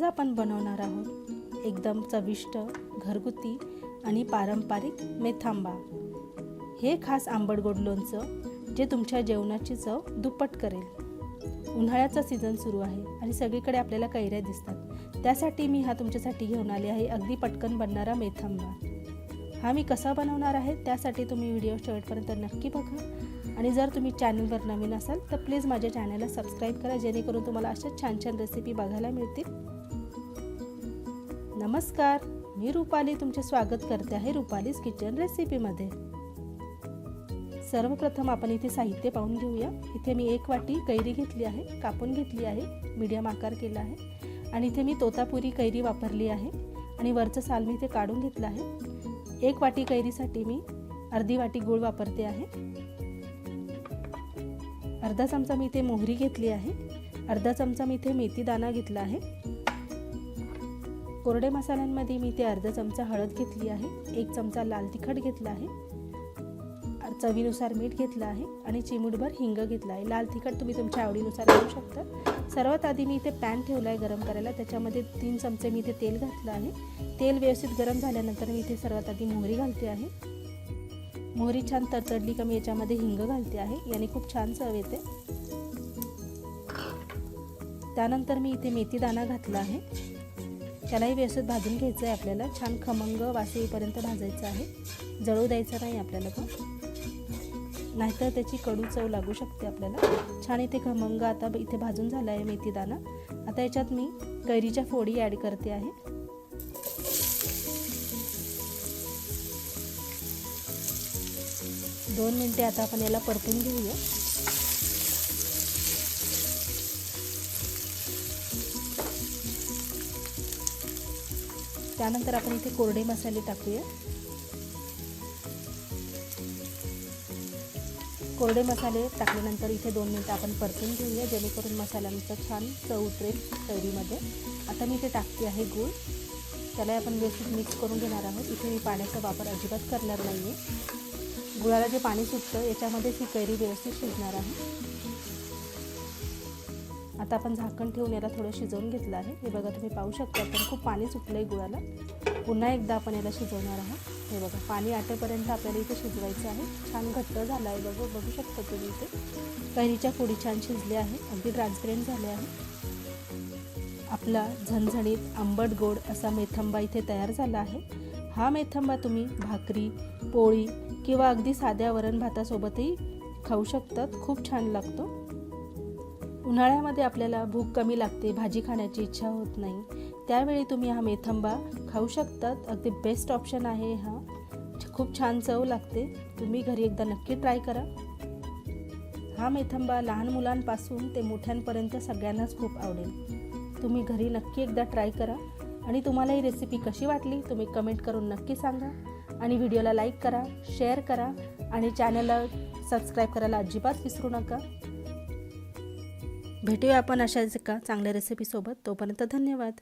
आज आपण बनवणार आहोत एकदम चविष्ट घरगुती आणि पारंपरिक मेथांबा. हे खास आंबट गोड लोणचं जे तुमच्या जेवणाची चव दुप्पट करेल. उन्हाळ्याचा सीझन सुरू आहे आणि सगळीकडे आपल्याला कैऱ्या दिसतात. त्यासाठी मी हा तुमच्यासाठी घेऊन आले आहे अगदी पटकन बनणारा मेथांबा. हा मी कसा बनवणार आहे त्यासाठी तुम्ही व्हिडिओ शेवटपर्यंत नक्की बघा. आणि जर तुम्ही चॅनलवर नवीन असाल तर प्लीज माझ्या चॅनलला सबस्क्राईब करा जेणेकरून तुम्हाला अशा छान छान रेसिपी बघायला मिळतील. नमस्कार मी रुपाली तुमचे स्वागत करते आहे रुपालीज किचन रेसिपीमध्ये. सर्वप्रथम आपण इथे साहित्य पाहून घेऊया. इथे मी एक वाटी कैरी घेतली आहे कापून घेतली आहे मीडियम आकार केला आहे. आणि इथे मी तोतापुरी कैरी वापरली आहे आणि वरचं साल मी इथे काढून घेतलं आहे. एक वाटी कैरीसाठी मी अर्धी वाटी गूळ वापरते आहे. अर्धा चमचा मी इथे मोहरी घेतली आहे. अर्धा चमचा मी इथे मेथी दाणा घेतला आहे. कोरडे मसाल्यांमध्ये मी इथे अर्धा चमचा हळद घेतली आहे एक चमचा लाल तिखट घेतला आहे चवीनुसार मीठ घेतलं आहे आणि चिमूटभर हिंग घेतला आहे. लाल तिखट तुम्ही तुमच्या आवडीनुसार घेऊ शकता. सर्वात आधी मी इथे पॅन ठेवला आहे गरम करायला त्याच्यामध्ये तीन चमचे मी इथे तेल घातलं आहे. तेल व्यवस्थित गरम झाल्यानंतर मी इथे सर्वात आधी मोहरी घालते आहे. मोहरी छान तडतडली का मी याच्यामध्ये हिंग घालते आहे. याने खूप छान चव येते. त्यानंतर मी इथे मेथीदाणा घातला आहे. त्यालाही व्यवस्थित भाजून घ्यायचं आहे आपल्याला. छान खमंग वासईपर्यंत भाजायचं आहे. जळू द्यायचं नाही आपल्याला तो नाहीतर त्याची कडू चव लागू शकते आपल्याला. छान इथे खमंग आता इथे भाजून झाला आहे मेथीदाना आता याच्यात मी कैरीच्या फोडी ॲड करते आहे. दोन मिनटे आता आपण याला परतून घेऊया. त्यानंतर आपण इथे कोरडे मसाले टाकूया. कोरडे मसाले टाकल्यानंतर इथे दोन मिनटं आपण परतून घेऊया जेणेकरून मसाल्यांचं छान चव उतरेल कैरीमध्ये आता मी इथे टाकते आहे गूळ. त्याला आपण व्यवस्थित मिक्स करून घेणार आहोत. इथे मी पाण्याचा वापर अजिबात करणार नाही आहे गुळाला जे पाणी सुटतं याच्यामध्येच ही कैरी व्यवस्थित शिजणार आहे. आता आपण झाकण ठेवून याला थोडं शिजवून घेतलं आहे. हे बघा तुम्ही पाहू शकता पण खूप पाणी सुटलं आहे गुळाला. पुन्हा एकदा आपण याला शिजवणार आहोत. हे बघा पाणी आटेपर्यंत आपल्याला इथे शिजवायचं आहे. छान घट्ट झालं आहे बघू बघू शकता तुम्ही इथे. कैरीच्या फोडी छान शिजल्या आहे. अगदी ट्रान्सपरंट झाले आहे. आपला झणझणीत आंबट गोड असा मेथंबा इथे तयार झाला आहे. हा मेथंबा तुम्ही भाकरी पोळी किंवा अगदी साध्या वरण भातासोबतही खाऊ शकतात. खूप छान लागतो. उन्हाळ्यामध्ये आपल्याला भूक कमी लागते भाजी खाण्याची इच्छा होत नाही. त्यावेळी तुम्ही हा मेथंबा खाऊ शकतात. अगदी बेस्ट ऑप्शन आहे हा. खूप छान चव लागते. तुम्ही घरी एकदा नक्की ट्राय करा. हा मेथंबा लहान मुलांपासून ते मोठ्यांपर्यंत सगळ्यांनाच खूप आवडेल. तुम्ही घरी नक्की एकदा ट्राय करा. आणि तुम्हाला ही रेसिपी कशी वाटली तुम्ही कमेंट करून नक्की सांगा. आणि व्हिडिओला लाईक करा शेअर करा. आणि चॅनलला सबस्क्राईब करायला अजिबात विसरू नका. भेटूया आपण अशाच एका चांगल्या रेसिपीसोबत तोपर्यंत धन्यवाद.